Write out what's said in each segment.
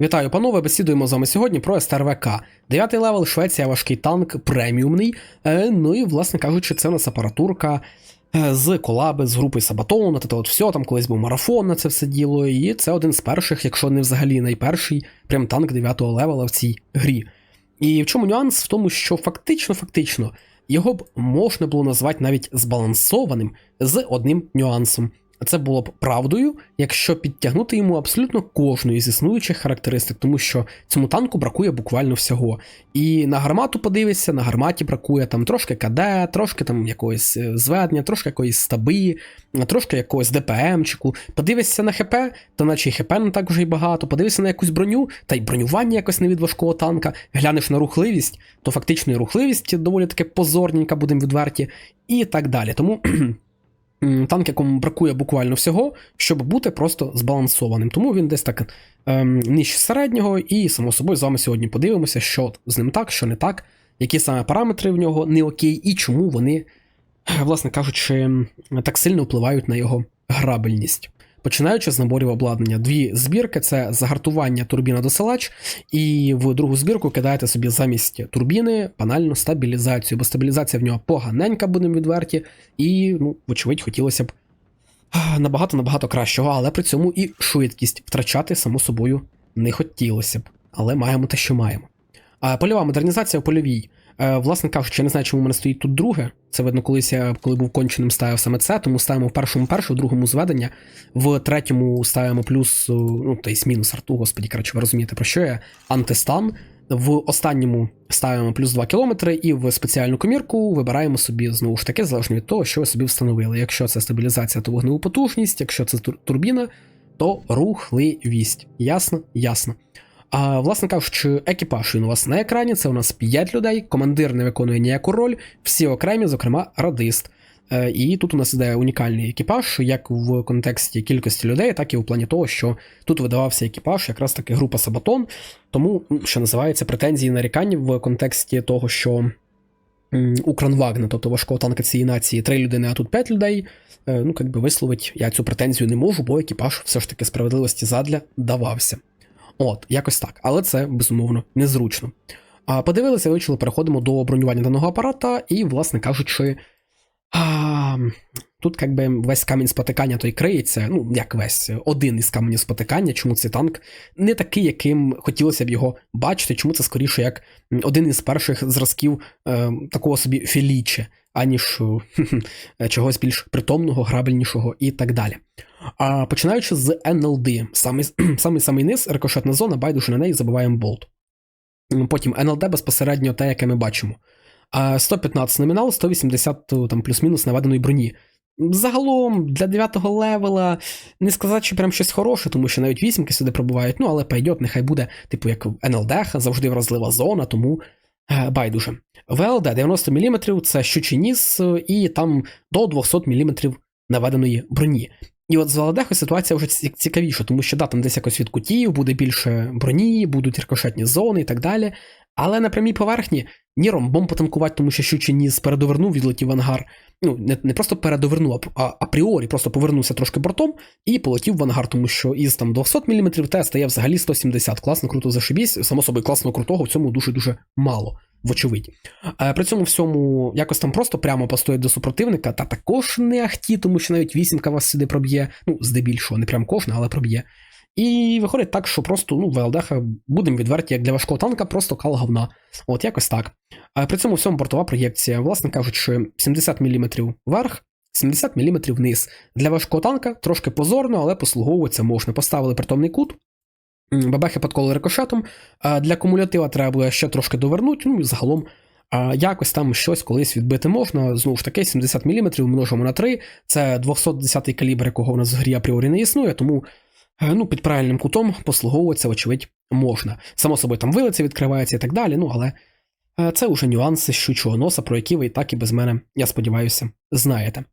Вітаю, панове! Бесідуємо з вами сьогодні про СТРВК. Дев'ятий левел, Швеція, важкий танк, преміумний. Е, ну і, власне кажучи, це у нас апаратурка е, з колаби, з групи Сабатон, от, от все, там колись був марафон на це все діло. І це один з перших, якщо не взагалі найперший, прям танк 9 левела в цій грі. І в чому нюанс? В тому, що фактично, фактично, його б можна було назвати навіть збалансованим з одним нюансом. Це було б правдою, якщо підтягнути йому абсолютно кожну із існуючих характеристик, тому що цьому танку бракує буквально всього. І на гармату подивишся, на гарматі бракує там трошки КД, трошки там якогось е, зведення, трошки якоїсь стаби, трошки якогось ДПМчику. Подивишся на ХП, то наче і ХП не так вже й багато. Подивишся на якусь броню, та й бронювання якось не від важкого танка. Глянеш на рухливість, то фактично і рухливість доволі таки позорненька, будемо відверті, і так далі. Тому. Танк, якому бракує буквально всього, щоб бути просто збалансованим. Тому він десь так ем, нижче середнього, і само собою з вами сьогодні подивимося, що з ним так, що не так, які саме параметри в нього не окей, і чому вони, е, власне кажучи, так сильно впливають на його грабельність. Починаючи з наборів обладнання, дві збірки це загартування турбіна досилач, і в другу збірку кидаєте собі замість турбіни панельну стабілізацію, бо стабілізація в нього поганенька, будемо відверті, і, ну, вочевидь, хотілося б набагато-набагато кращого, але при цьому і швидкість втрачати, само собою, не хотілося б. Але маємо те, що маємо. А польова модернізація в польовій. Е, Власне кажучи, я не знаю, чому в мене стоїть тут друге. Це видно, колись я, коли був конченим, ставив саме це, тому ставимо в першому перше, в другому зведення, в третьому ставимо плюс, е, ну, тобто мінус арту, господі, коротше, ви розумієте, про що я, антистан. В останньому ставимо плюс 2 км і в спеціальну комірку вибираємо собі знову ж таки, залежно від того, що ви собі встановили. Якщо це стабілізація, то вогневу потужність, якщо це тур- турбіна, то рухливість. Ясно? Ясно. А власне кажучи, екіпаж він у вас на екрані. Це у нас 5 людей. Командир не виконує ніяку роль, всі окремі, зокрема, радист. Е, І тут у нас іде унікальний екіпаж, як в контексті кількості людей, так і в плані того, що тут видавався екіпаж, якраз таки група Сабатон. Тому, ну, що називається, претензії нарікання в контексті того, що м, у Кранвагна, тобто важкого танка цієї нації, 3 людини, а тут 5 людей. Е, Ну, як би висловить, я цю претензію не можу, бо екіпаж все ж таки справедливості задля давався. От, якось так. Але це безумовно незручно. А подивилися, вивчили, переходимо до бронювання даного апарата, і, власне кажучи, а, тут як би весь камінь спотикання той криється. Ну, як весь один із каменів спотикання, чому цей танк не такий, яким хотілося б його бачити, чому це скоріше як один із перших зразків е, такого собі філіче, аніж е, чогось більш притомного, грабельнішого і так далі. А починаючи з НЛД, самий самий, низ, рикошетна зона, байдуже на неї забиваємо болт. Потім НЛД безпосередньо те, яке ми бачимо. 115 номінал, 180 там плюс-мінус наведеної броні. Загалом для 9 левела не сказати, що прям щось хороше, тому що навіть вісімки сюди пробувають, ну але пойдет, нехай буде, типу, як НЛД, завжди вразлива зона, тому е, байдуже. ВЛД 90 мм це щучий ніс, е, і там до 200 мм наведеної броні. І от з Валадехою ситуація вже цікавіша, тому що да, там десь якось від кутів буде більше броні, будуть рикошетні зони і так далі. Але на прямій поверхні ні ромбом потанкувати, тому що щучий ніс передовернув, відлетів в ангар. Ну, не, не просто передовернув, а, апріорі просто повернувся трошки бортом і полетів в ангар, тому що із там 200 мм те стає взагалі 170. Класно, круто зашибісь. Само собою, класно крутого в цьому дуже-дуже мало. Вочевидь. Е, При цьому всьому якось там просто прямо постоять до супротивника, та також не ахті, тому що навіть вісімка вас сюди проб'є, ну, здебільшого, не прям кожна, але проб'є. І виходить так, що просто, ну, ВЛДХ, будемо відверті, як для важкого танка, просто кал говна. От якось так. При цьому всьому бортова проєкція, власне кажучи, 70 мм вверх, 70 мм вниз. Для важкого танка трошки позорно, але послуговуватися можна. Поставили притомний кут, м, бабехи подколи рикошетом. Для кумулятива треба було ще трошки довернути, ну і загалом. Якось там щось колись відбити можна. Знову ж таки, 70 мм множимо на 3. Це 210 калібр, якого у нас в грі апріорі не існує, тому е, ну, під правильним кутом послуговуватися, вочевидь, можна. Само собою там вилиця відкривається і так далі, ну але е, це вже нюанси щучого носа, про які ви і так і без мене, я сподіваюся, знаєте.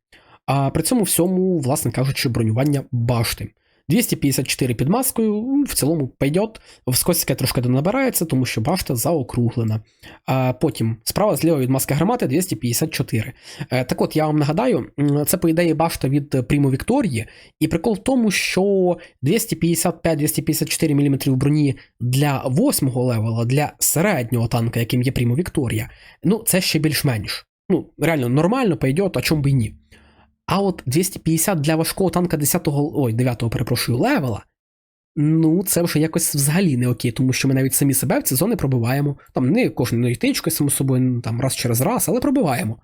А при цьому всьому, власне кажучи, бронювання башти. 254 під маскою, в цілому пойдет. В скосіка трошки донабирається, тому що башта заокруглена. А потім справа зліва від маски гармати 254. Е, Так от, я вам нагадаю, це по ідеї башта від Primo Вікторії, і прикол в тому, що 255-254 мм броні для 8-го левела, для середнього танка, яким є Primo Вікторія, ну це ще більш-менш. Ну, реально нормально пойдет, а чому б і ні. А от 250 для важкого танка 10-го, ой, 9-го, перепрошую, левела. Ну, це вже якось взагалі не окей, тому що ми навіть самі себе в ці зони пробиваємо. Там не кожною йтичкою, само собою, ну, там раз через раз, але пробиваємо.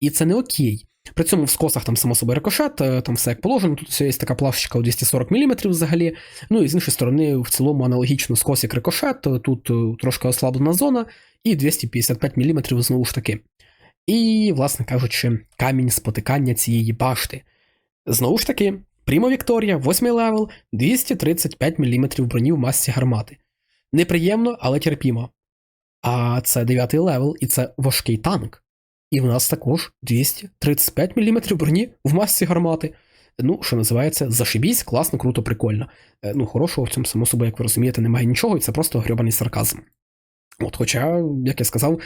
І це не окей. При цьому в скосах там, само собою, рикошет, е, там все як положено, тут все є така плашечка у 240 мм взагалі. Ну і з іншої сторони, в цілому аналогічно скосик рикошет, е, тут е, трошки ослаблена зона, і 255 мм знову ж таки. І, власне кажучи, камінь спотикання цієї башти. Знову ж таки, Прімо Вікторія, 8 левел, 235 мм броні в масці гармати. Неприємно, але терпімо. А це 9 левел, і це важкий танк. І в нас також 235 мм броні в масці гармати. Ну, що називається, зашибісь, класно, круто, прикольно. Е, Ну, хорошого в цьому, само собою, як ви розумієте, немає нічого, і це просто грьобаний сарказм. От, хоча, як я сказав,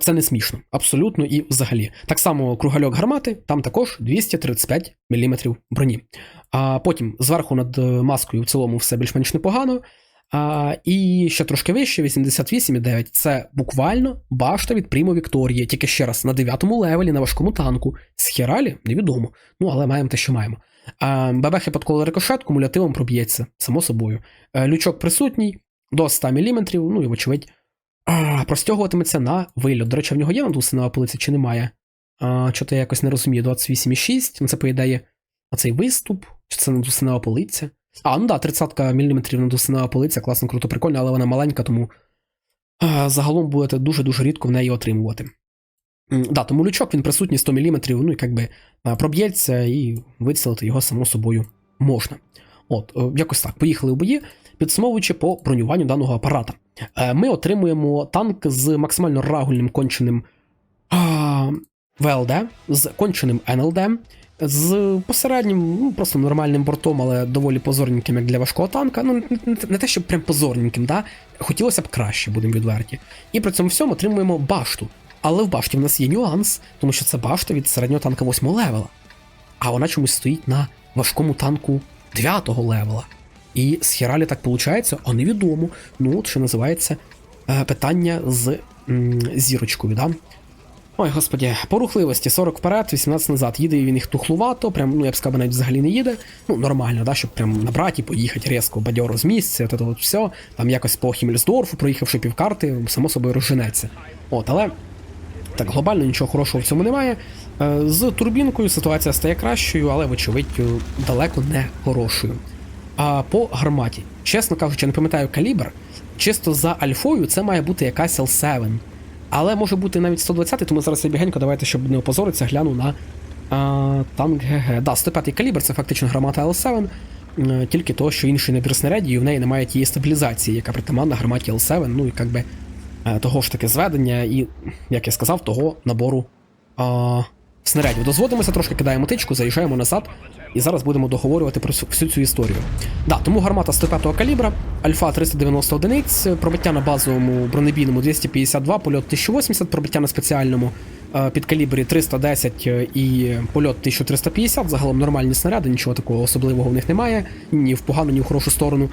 це не смішно, абсолютно і взагалі. Так само кругальок гармати, там також 235 мм броні. А потім зверху над е, маскою в цілому все більш-менш непогано. А, і ще трошки вище, 88,9. Це буквально башта від Прімо Вікторії, тільки ще раз на 9 левелі на важкому танку. З хералі невідомо. Ну, але маємо те, що маємо. А, бебехи подколи рикошет, кумулятивом проб'ється, само собою. Е, Лючок присутній до 100 мм, ну і вочевидь. А, простягуватиметься на вильот. До речі, в нього є надусинова полиця чи немає? А, Чого-то я якось не розумію. 28,6. Ну, це по ідеї, оцей виступ, чи це надусинова полиця? А, ну да, 30 мм надусинова полиця, класно, круто, прикольно, але вона маленька, тому а, загалом будете дуже-дуже рідко в неї отримувати. Да, тому лючок він присутній 100 мм, ну і якби проб'ється і вицілити його само собою можна. От, е, якось так, поїхали у бої, підсумовуючи по бронюванню даного апарата. Е, Ми отримуємо танк з максимально рагульним конченим ВЛД, з конченим НЛД, з посереднім, ну просто нормальним бортом, але доволі позорненьким, як для важкого танка. Ну, не, те, щоб прям позорненьким, да? хотілося б краще, будемо відверті. І при цьому всьому отримуємо башту. Але в башті в нас є нюанс, тому що це башта від середнього танка 8 левела. А вона чомусь стоїть на важкому танку 9 левела. І з хералі так виходить, а невідомо. Ну, от що називається е, питання з зірочкою, да? Ой, господі, по рухливості 40 вперед, 18 назад. Їде він їх тухлувато, прям, ну я б сказав, навіть взагалі не їде. Ну, нормально, да, щоб прям набрати і поїхати різко бадьоро з місця, от, от все. Там якось по Хіммельсдорфу, проїхавши півкарти, само собою розженеться. От, але так, глобально нічого хорошого в цьому немає. Е, З турбінкою ситуація стає кращою, але, вочевидь, далеко не хорошою. А по гарматі, чесно кажучи, не пам'ятаю калібр. Чисто за альфою це має бути якась L7. Але може бути навіть 120, тому зараз я бігенько, давайте, щоб не опозоритися, гляну на а, танк ГГ. Да, 105 калібр це фактично гармата L7, е, тільки то, що інший набір снарядів, і в неї немає тієї стабілізації, яка притаманна гарматі L7, ну і якби е, того ж таки зведення, і, як я сказав, того набору а, снарядів. Дозводимося трошки, кидаємо тичку, заїжджаємо назад, і зараз будемо договорювати про всю- цю історію. Да, тому гармата 105-го калібра, альфа 390 одиниць, пробиття на базовому бронебійному 252, польот 1080, пробиття на спеціальному е, підкалібрі 310 і польот 1350. Загалом нормальні снаряди, нічого такого особливого в них немає, ні в погану, ні в хорошу сторону.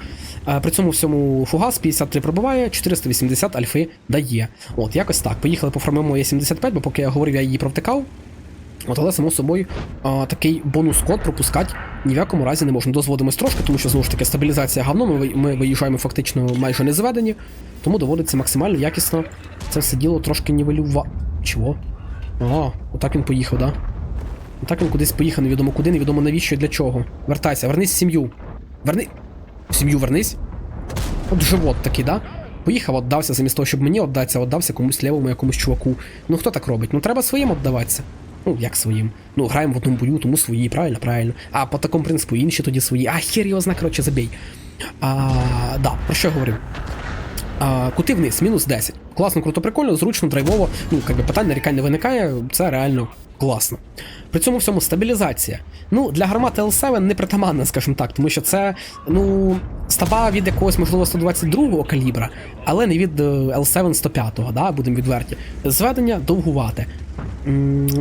Е, При цьому всьому фугас 53 пробиває, 480 альфи дає. От, якось так. Поїхали пофармимо Є75, бо поки я говорив, я її провтикав. От, але само собою а, такий бонус-код пропускати ні в якому разі не можна. Дозводимось трошки, тому що знову ж таки стабілізація говно, ми, ми виїжджаємо фактично майже не зведені, тому доводиться максимально якісно це все діло трошки нівелювати. Чого? А, отак він поїхав, да? Отак він кудись поїхав, невідомо куди, невідомо навіщо і для чого. Вертайся, вернись в сім'ю. Верни. В сім'ю вернись. От живот такий, да? Поїхав, віддався, замість того, щоб мені віддатися, віддався комусь лівому, якомусь чуваку. Ну хто так робить? Ну треба своїм віддаватися. Ну, як своїм? Ну, граємо в одному бою, тому свої, правильно, правильно. А по такому принципу інші тоді свої. А хер його зна, коротше, забій. А, да, про що я говорив? А, кути вниз, мінус 10. Класно, круто, прикольно, зручно, драйвово. Ну, якби питань нарікань не виникає, це реально Класно. При цьому всьому стабілізація. Ну, для гармати L7 не притаманна, скажімо так, тому що це, ну, стаба від якогось, можливо, 122-го калібра, але не від е, L7 105-го, да, будемо відверті. Зведення довгувате.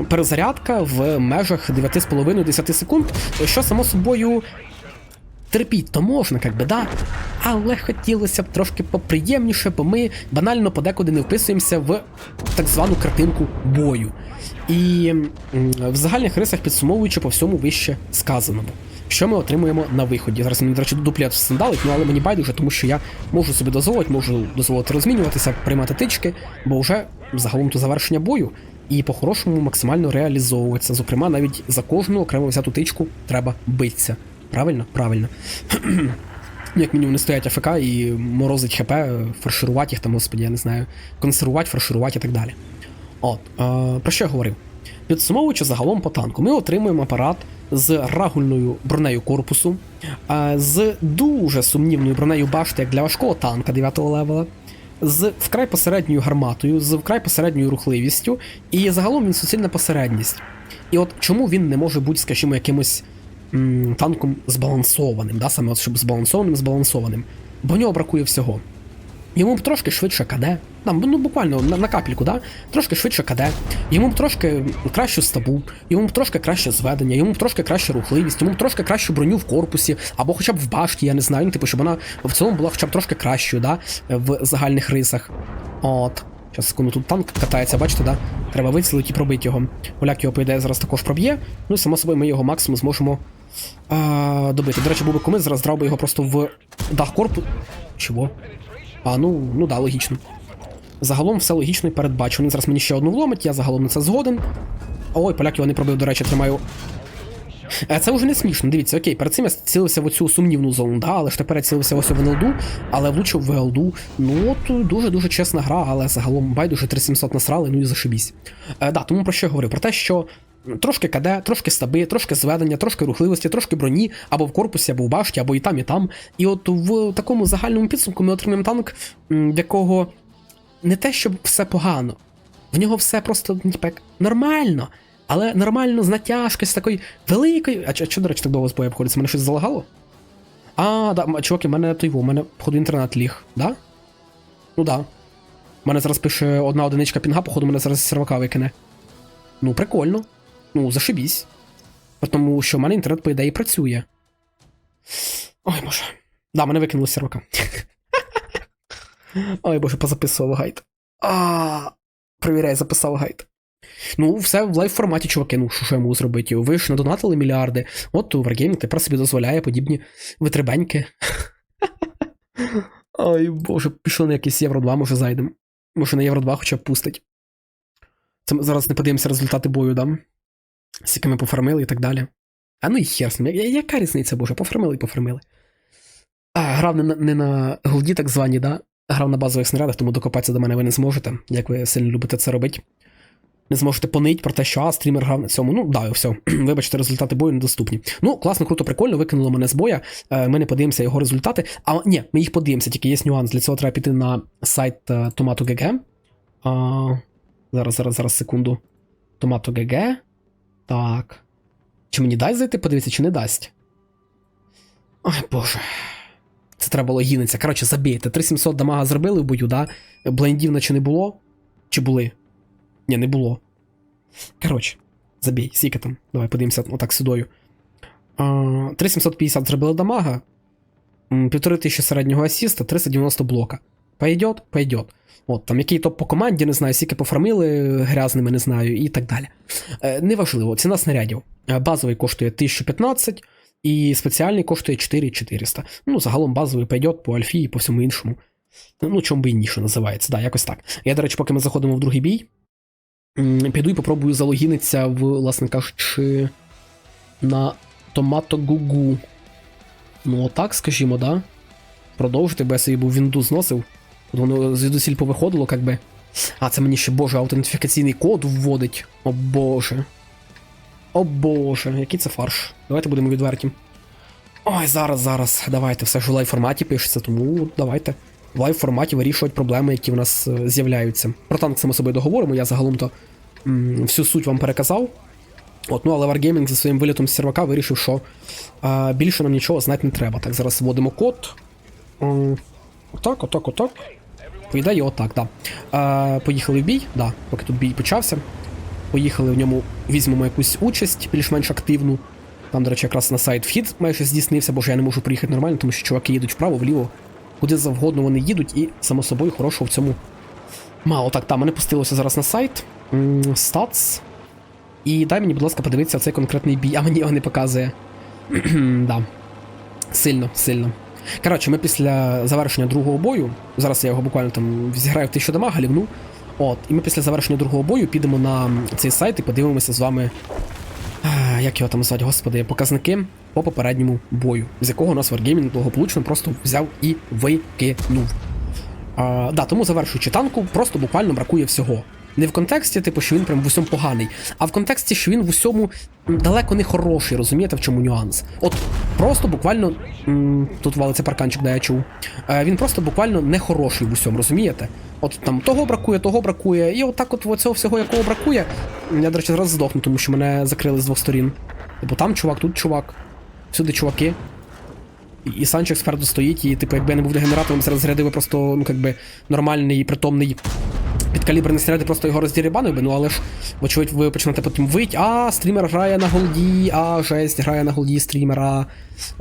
Перезарядка в межах 9,5-10 секунд, що само собою терпіть то можна, як би, да. Але хотілося б трошки поприємніше, бо ми банально подекуди не вписуємося в так звану картинку бою. І в загальних рисах підсумовуючи по всьому вище сказаному. Що ми отримуємо на виході? Зараз мені, до речі, дуплет сандалить, ну але мені байдуже, тому що я можу собі дозволити, можу дозволити розмінюватися, приймати тички, бо вже загалом то завершення бою, і по-хорошому максимально реалізовуватися. Зокрема, навіть за кожну окремо взяту тичку треба битися. Правильно? Правильно. Як мінімум не стоять АФК і морозить ХП, фарширувати їх там, господі, я не знаю, консервувати, фарширувати і так далі. От, е, про що я говорив? Підсумовуючи загалом по танку, ми отримуємо апарат з рагульною бронею корпусу, е, з дуже сумнівною бронею башти, як для важкого танка 9 левела, з вкрай посередньою гарматою, з вкрай посередньою рухливістю, і загалом він суцільна посередність. І от чому він не може бути, скажімо, якимось танком збалансованим, да? саме щоб збалансованим, збалансованим. Бо в нього бракує всього. Йому б трошки швидше КД. Там, ну буквально на, на капельку, да? трошки швидше КД, йому б трошки кращу стабу, йому б трошки краще зведення, йому б трошки краща рухливість, йому б трошки кращу броню в корпусі, або хоча б в башті, я не знаю, ну, типу, щоб вона в цілому була хоча б трошки кращою, да? в загальних рисах. От. Зараз секунду, тут танк катається, бачите, да? Треба вицілити і пробити його. Оляк його, по ідеї, зараз також проб'є. Ну і само собою ми його максимум зможемо а, добити. До речі, був би комит, зараз драв би його просто в дах корпусу. Чого? А, ну, ну да, логічно. Загалом все логічно і передбачено. Він зараз мені ще одну вломить, я загалом на це згоден. Ой, поляк його не пробив, до речі, тримаю. Е, Це вже не смішно. Дивіться, окей, перед цим я цілився в оцю сумнівну зону, да, але ж тепер я цілився ось в НЛДу, але влучив в ЛДу. Ну, от дуже-дуже чесна гра, але загалом байдуже 3700 насрали, ну і зашибісь. Е, да, тому про що я говорив? Про те, що трошки КД, трошки стаби, трошки зведення, трошки рухливості, трошки броні, або в корпусі, або в башті, або і там, і там. І от в такому загальному підсумку ми отримаємо танк, в якого не те, щоб все погано. В нього все просто ну, типу, як нормально. Але нормально з натяжки, з такої великої. А що, до речі, так довго з бою обходиться? Мене щось залагало? А, да, чуваки, в мене той в мене, походу, інтернет ліг, да? Ну да. У мене зараз пише одна одиничка пінга, походу, мене зараз сервака викине. Ну, прикольно. Ну, зашибісь. Тому що в мене інтернет, по ідеї, працює. Ой, боже. Да, мене викинули з сервака. Ой, боже, позаписував гайд. А, Провіряй, записав гайд. Ну, все в лайв форматі, чуваки, ну що, я можу зробити? Ви ж надонатили мільярди. От Wargaming тепер собі дозволяє подібні витребеньки. Ой, боже, пішли на якийсь Євро 2, може зайдемо. Може на Євро 2 хоча б пустить. Це ми зараз не подивимося результати бою, да? Скільки ми пофармили і так далі. А ну і хер з ним. Яка різниця, боже, пофармили і пофармили. А, грав не на, не на голді, так звані, да? Грав на базових снарядах, тому докопатися до мене ви не зможете, як ви сильно любите це робити. Не зможете понить про те, що а, стрімер грав на цьому. Ну, да, і все. Вибачте, результати бою недоступні. Ну, класно, круто, прикольно, викинуло мене з боя. Е, Ми не подивимося його результати. А ні, ми їх подивимося, тільки є нюанс. Для цього треба піти на сайт е, Tomato.gg. А, зараз, зараз, зараз, секунду. Tomato.gg. Так. Чи мені дасть зайти, подивитися, чи не дасть? Ой, боже. Це треба було гінитися. Коротше, забійте. 3700 дамага зробили в бою, да? Блендів наче не було? Чи були? Ні, не було. Коротше, забій, скільки там. Давай подивимося отак сюдою. 3750 зробили дамага. м, 1500 середнього асіста, 390 блока. Пойдет? Пойдет. От, там який топ по команді, не знаю, скільки пофармили грязними, не знаю, і так далі. Е, неважливо, ціна снарядів. Е, Базовий коштує 1015, і спеціальний коштує 4400. Ну, загалом базовий пойдет по альфі і по всьому іншому. Ну, чому би і ні, що називається, да, якось так. Я, до речі, поки ми заходимо в другий бій, піду і попробую залогінитися в, власне кажучи, на Томато Гугу. Ну, отак, скажімо, да. Продовжити, бо я собі був вінду зносив. Воно звідусіль повиходило, як би. А, це мені ще, боже, аутентифікаційний код вводить. О боже. О боже, який це фарш. Давайте будемо відверті. Ой, зараз, зараз. Давайте, все ж у лайв форматі пишеться, тому давайте. В лайв форматі вирішувати проблеми, які в нас е, з'являються. Про танк само собою договоримо, я загалом то м, всю суть вам переказав. От, ну але Wargaming за своїм вилітом з сервака вирішив, що е, більше нам нічого знати не треба. Так, зараз вводимо код. Отак, отак, отак. По ідеї, отак, да. Е, поїхали в бій, да, поки тут бій почався. Поїхали в ньому, візьмемо якусь участь, більш-менш активну. Там, до речі, якраз на сайт вхід майже здійснився, бо ж я не можу приїхати нормально, тому що чуваки їдуть вправо, вліво, куди завгодно вони їдуть, і само собою хорошого в цьому мало. Так, там мене пустилося зараз на сайт. Stats. І дай мені, будь ласка, подивитися цей конкретний бій, а мені його не показує. да. Сильно, сильно. Коротше, ми після завершення другого бою, зараз я його буквально там зіграю 1000 дамага, лівну. От, і ми після завершення другого бою підемо на цей сайт і подивимося з вами. Як його там звати, господи, показники по попередньому бою, з якого нас Wargaming благополучно просто взяв і викинув. А, да, тому завершуючи танку, просто буквально бракує всього. Не в контексті, типу, що він прям в усьому поганий, а в контексті, що він в усьому далеко не хороший, розумієте, в чому нюанс. От просто буквально. Тут валиться парканчик, де я чув. Е, Він просто буквально не хороший в усьому, розумієте? От там того бракує, того бракує, і отак от от цього всього, якого бракує. Я, до речі, зараз здохну, тому що мене закрили з двох сторін. Типу там чувак, тут чувак, всюди чуваки. І- Санчик спереду стоїть, і типу, якби я не був дегенератором, зараз зарядив просто, ну якби нормальний, притомний підкаліберний снаряд і просто його роздірібанив би, ну але ж, вочевидь, ви почнете потім вить, а стрімер грає на голді, а жесть грає на голді стрімера.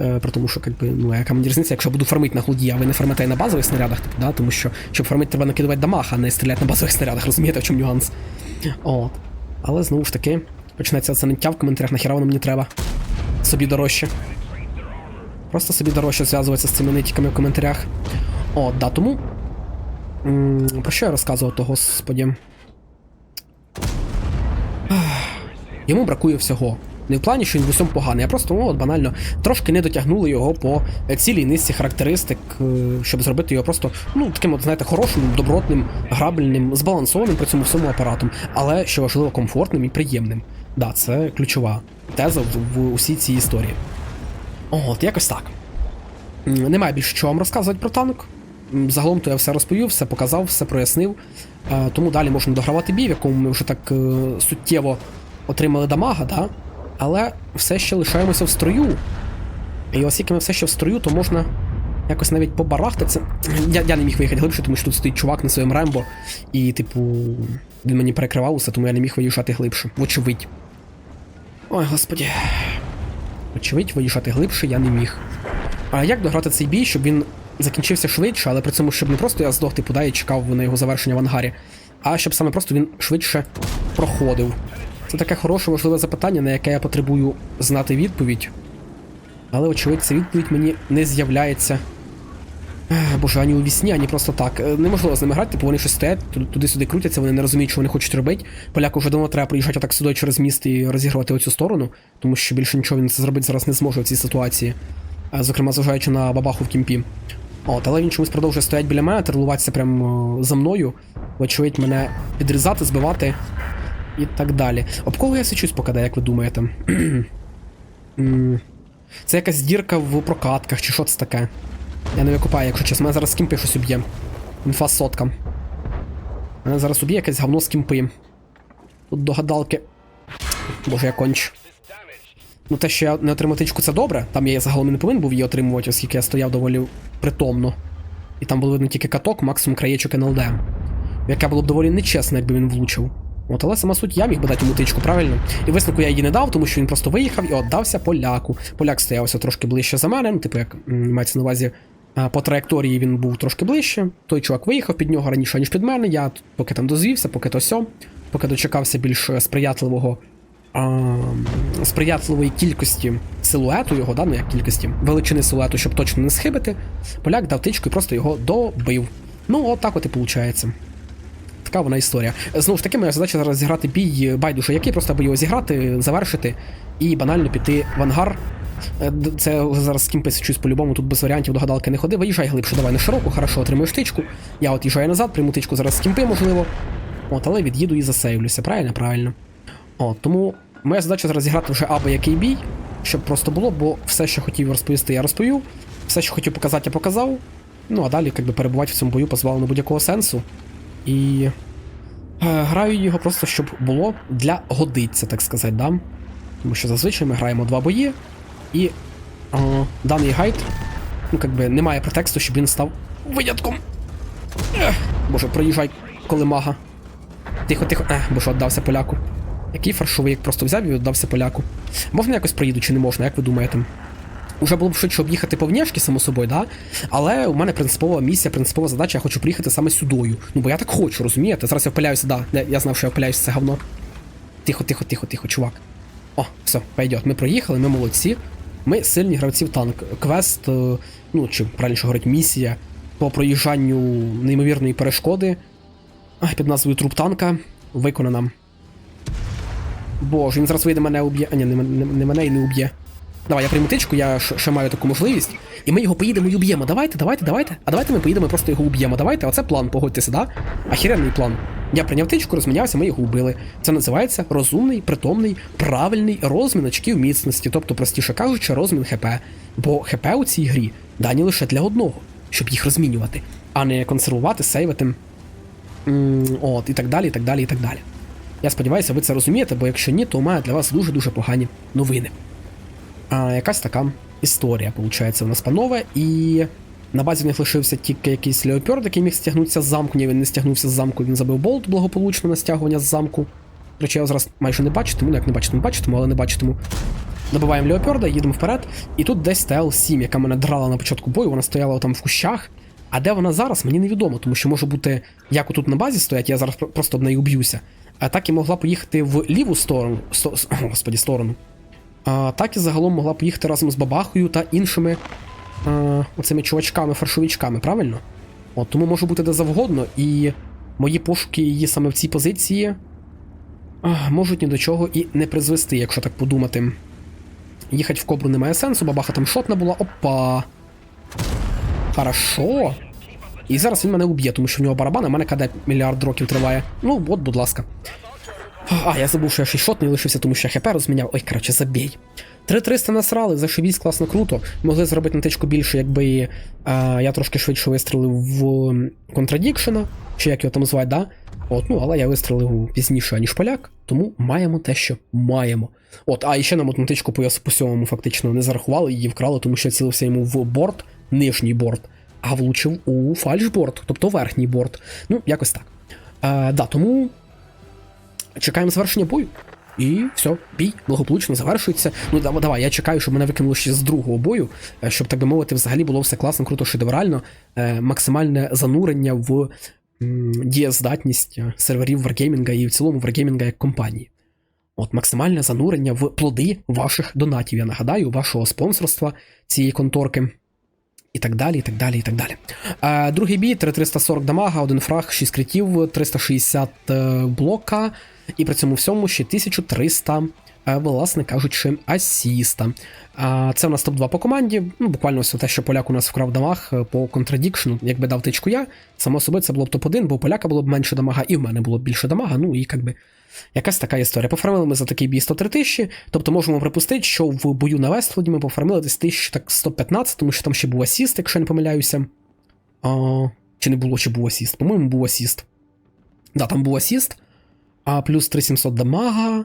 Е, про тому що, якби, ну, яка мені різниця, якщо буду фармити на голді, а ви не фармите на базових снарядах, типу, да? тому що, щоб фармити, треба накидувати дамаг, а не стріляти на базових снарядах, розумієте, в чому нюанс. От. Але знову ж таки, почнеться це ниття в коментарях, нахіра воно мені треба. Собі дорожче. Просто собі дорожче зв'язуватися з цими нитіками в коментарях. От, да, тому. Про що я розказував, то господі? Йому бракує всього. Не в плані, що він в усьому поганий, а просто ну, от банально трошки не дотягнули його по цілій низці характеристик, е, щоб зробити його просто ну таким, от знаєте, хорошим, добротним, грабельним, збалансованим при цьому всьому апаратом, але що важливо, комфортним і приємним. Да, це ключова теза в, в усій цій історії. От, якось так. Немає більше чого вам розказувати про танк. Загалом то я все розповів, все показав, все прояснив. Е, Тому далі можна догравати бій, в якому ми вже так е, суттєво отримали дамага, да? але все ще лишаємося в строю. І оскільки ми все ще в строю, то можна якось навіть побарахтатися. Я, я не міг виїхати глибше, тому що тут стоїть чувак на своєму рембо, і, типу, він мені перекривав усе, тому я не міг виїжджати глибше. Вочевидь. Ой, господі. Очевидь, виїжджати глибше я не міг. А як дограти цей бій, щоб він закінчився швидше, але при цьому, щоб не просто я здох, типу, да, і чекав на його завершення в ангарі, а щоб саме просто він швидше проходив. Це таке хороше, важливе запитання, на яке я потребую знати відповідь. Але, очевидь, ця відповідь мені не з'являється. Боже, ані у вісні, ані просто так. Е, Неможливо з ними грати, типу вони щось стоять, туди-сюди крутяться, вони не розуміють, що вони хочуть робити. Поляку вже давно треба приїжджати так сюди через міст і розігрувати оцю сторону, тому що більше нічого він зробити зараз не зможе в цій ситуації. Е, Зокрема, зважаючи на бабаху в кімпі. От, але він чомусь продовжує стоять біля мене, трилуватися прямо е, за мною, вочевидь, мене підрізати, збивати і так далі. Об кого я сичусь покаде, як ви думаєте? Це якась дірка в прокатках, чи що це таке? Я не викупаю, якщо чесно. Мене зараз з кімпи щось уб'є. Інфа сотка. Мене зараз уб'є якесь говно з кімпи. Тут до гадалки. Боже, я конч. Ну, те, що я не отримав тичку, це добре. Там я загалом не повинен був її отримувати, оскільки я стояв доволі притомно. І там було видно тільки каток, максимум краєчок НЛД. Яке було б доволі нечесно, якби він влучив. От, але сама суть я міг би дати йому тичку, правильно? І висновку я її не дав, тому що він просто виїхав і отдався поляку. Поляк стояв ось трошки ближче за мене, ну, типу, як мається на увазі, по траєкторії він був трошки ближче. Той чувак виїхав під нього раніше, ніж під мене. Я поки там дозвівся, поки то сьо, поки дочекався більш е, сприятливого. Сприятливої кількості силуету його, да, ну як кількості величини силуету, щоб точно не схибити, поляк дав тичку і просто його добив. Ну, от так от і виходить. Така вона історія. Знову ж таки, моя задача зараз зіграти бій байдуже, який просто аби його зіграти, завершити і банально піти в ангар. Е, Це зараз з ким щось по-любому, тут без варіантів до гадалки не ходи. Виїжджай глибше, давай на широку, хорошо, отримуєш тичку. Я от їжджаю назад, прийму тичку зараз з кімпи, можливо. От, але від'їду і засейвлюся, правильно? Правильно. От, тому моя задача зараз зіграти вже або який бій, щоб просто було, бо все, що хотів розповісти, я розповів. Все, що хотів показати, я показав. Ну, а далі, якби перебувати в цьому бою позбавлено будь-якого сенсу. І. Е, граю його просто, щоб було для годиться, так сказати, да? Тому що зазвичай ми граємо два бої, і а, даний гайд, ну якби немає претексту, щоб він став винятком. Ех, боже, проїжджай колемага. Тихо, тихо. Ех, бо що віддався поляку. Який фаршовий, як просто взяв і віддався поляку. Можна якось проїду чи не можна, як ви думаєте? Уже було б швидше об'їхати по внешки, само собою, да? Але у мене принципова місія, принципова задача, я хочу приїхати саме сюдою. Ну, бо я так хочу, розумієте? Зараз я впиляюся, да. Я, знав, що я впиляюся, це говно. Тихо, тихо, тихо, тихо, чувак. О, все, пойдет. Ми проїхали, ми молодці. Ми сильні гравці в танк. Квест, е, ну чи правильніше говорити, місія по проїжджанню неймовірної перешкоди під назвою труп танка виконана. Боже, він зараз вийде мене уб'є. А ні, не, не, не мене і не уб'є. Давай, я прийму тичку, я ще маю таку можливість. І ми його поїдемо і уб'ємо. Давайте, давайте, давайте. А давайте ми поїдемо і просто його уб'ємо. Давайте, оце план, погодьтеся, да? Ахіренний план. Я прийняв тичку, розмінявся, ми його вбили. Це називається розумний, притомний, правильний розмін очків міцності, тобто, простіше кажучи, розмін ХП. Бо ХП у цій грі дані лише для одного, щоб їх розмінювати, а не консервувати, сейвити. М, От, і так далі, і так далі, і так далі. Я сподіваюся, ви це розумієте, бо якщо ні, то у для вас дуже-дуже погані новини. А, якась така історія, виходить, у нас панове, і на базі в них лишився тільки якийсь леопард, який міг стягнутися з замку. Ні, він не стягнувся з замку, він забив болт благополучно на стягування з замку. До речі, я зараз майже не бачитиму, ну як не бачитиму, бачитиму, але не бачитиму. Добиваємо леопарда, їдемо вперед. І тут десь ТЛ-7, яка мене драла на початку бою, вона стояла там в кущах. А де вона зараз, мені невідомо, тому що може бути, як отут на базі стоять, я зараз просто об неї уб'юся. Так і могла поїхати в ліву сторону, сто, господі, сторону. А, так і загалом могла поїхати разом з бабахою та іншими а, оцими чувачками, фаршовичками, правильно? От, тому може бути де завгодно, і мої пошуки її саме в цій позиції а, можуть ні до чого і не призвести, якщо так подумати. Їхати в кобру немає сенсу, бабаха там шотна була. Опа. Хорошо. І зараз він мене уб'є, тому що в нього барабан, а в мене КД мільярд років триває. Ну, от, будь ласка. А, я забув, що я ще й шотний лишився, тому що я хп розміняв. Ой, коротше, забій. 3-300 насрали, зашибісь, класно круто. Могли зробити на тичку більше, якби а, я трошки швидше вистрілив в контрадікшена, чи як його там звати, да? От, ну, але я вистрілив пізніше, ніж поляк, тому маємо те, що маємо. От, а ще нам одну тичку по, по сьомому фактично не зарахували, її вкрали, тому що я цілився йому в борт, нижній борт, а влучив у фальшборд, тобто верхній борт. Ну, якось так. Е, да, тому чекаємо завершення бою. І все, бій благополучно завершується. Ну давай, давай, я чекаю, щоб мене викинуло ще з другого бою, е, щоб так би мовити, взагалі було все класно, круто, шедеврально. Е, максимальне занурення в м, дієздатність е, серверів Wargaming і в цілому Wargaming як компанії. От максимальне занурення в плоди ваших донатів. Я нагадаю, вашого спонсорства цієї конторки. І так далі, і так далі, і так далі. Е, другий бій 3340 дамага, один фраг, 6 критів, 360 е, блока, і при цьому всьому ще 1300, е, власне кажучи, асіста. Е, це в нас топ-2 по команді. Ну, буквально все те, що поляк у нас вкрав дамаг е, по контрадікшну, якби дав тичку я. Само собою це було б топ-1, бо у поляка було б менше дамага, і в мене було б більше дамага. Ну і якби. Якась така історія. Пофармили ми за такий бій 103 тисячі, тобто можемо припустити, що в бою на Вестфолді ми пофармили десь 1000 так 115, тому що там ще був асіст, якщо я не помиляюся. А, чи не було, чи був асіст? По-моєму, був асіст. Да, там був асіст. А плюс 3700 дамага.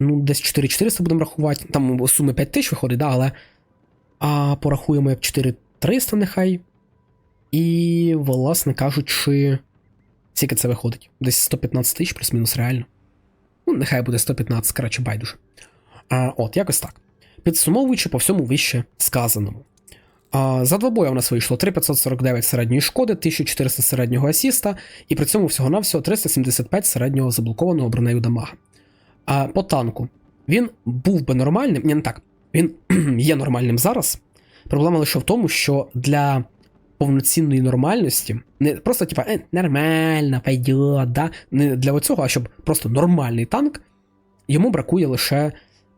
Ну, десь 4400 будемо рахувати. Там суми 5000 виходить, да, але. А порахуємо як 4300 нехай. І, власне кажучи. Скільки це виходить? Десь 115 тисяч плюс-мінус реально. Ну, нехай буде 115, коротше, байдуже. А, от, якось так. Підсумовуючи по всьому вище сказаному. А, за два бої у нас вийшло 3549 середньої шкоди, 1400 середнього асіста, і при цьому всього-навсього 375 середнього заблокованого бронею дамага. А по танку він був би нормальним, ні, не так. Він є нормальним зараз. Проблема лише в тому, що для повноцінної нормальності, не просто типа е, нормально, пойдет, да? не для оцього, а щоб просто нормальний танк, йому бракує лише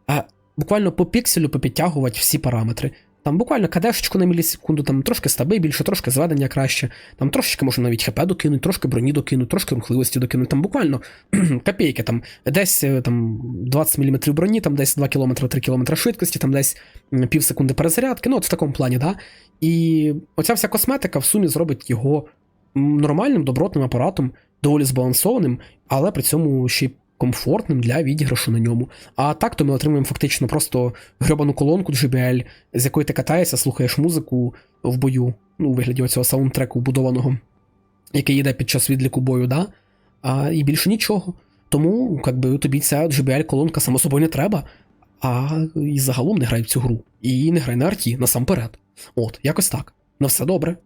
а, буквально по пікселю попідтягувати всі параметри. Там буквально кадешечку на мілісекунду, там трошки стаби більше, трошки зведення краще, там трошечки можна навіть хп докинути, трошки броні докинути, трошки рухливості докинути. Там буквально копійки, там десь е, там 20 мм броні, там десь 2 км, 3 км швидкості, там десь пів секунди перезарядки. Ну, от в такому плані, да. І оця вся косметика в сумі зробить його нормальним, добротним апаратом, доволі збалансованим, але при цьому ще й комфортним для відіграшу на ньому. А так то ми отримуємо фактично просто гребану колонку JBL, з якої ти катаєшся, слухаєш музику в бою, ну, у вигляді оцього саундтреку вбудованого, який йде під час відліку бою, да? а, і більше нічого. Тому якби, тобі ця JBL-колонка само собою не треба, а і загалом не грай в цю гру. І не грай на арті насамперед. От, якось так. На все добре.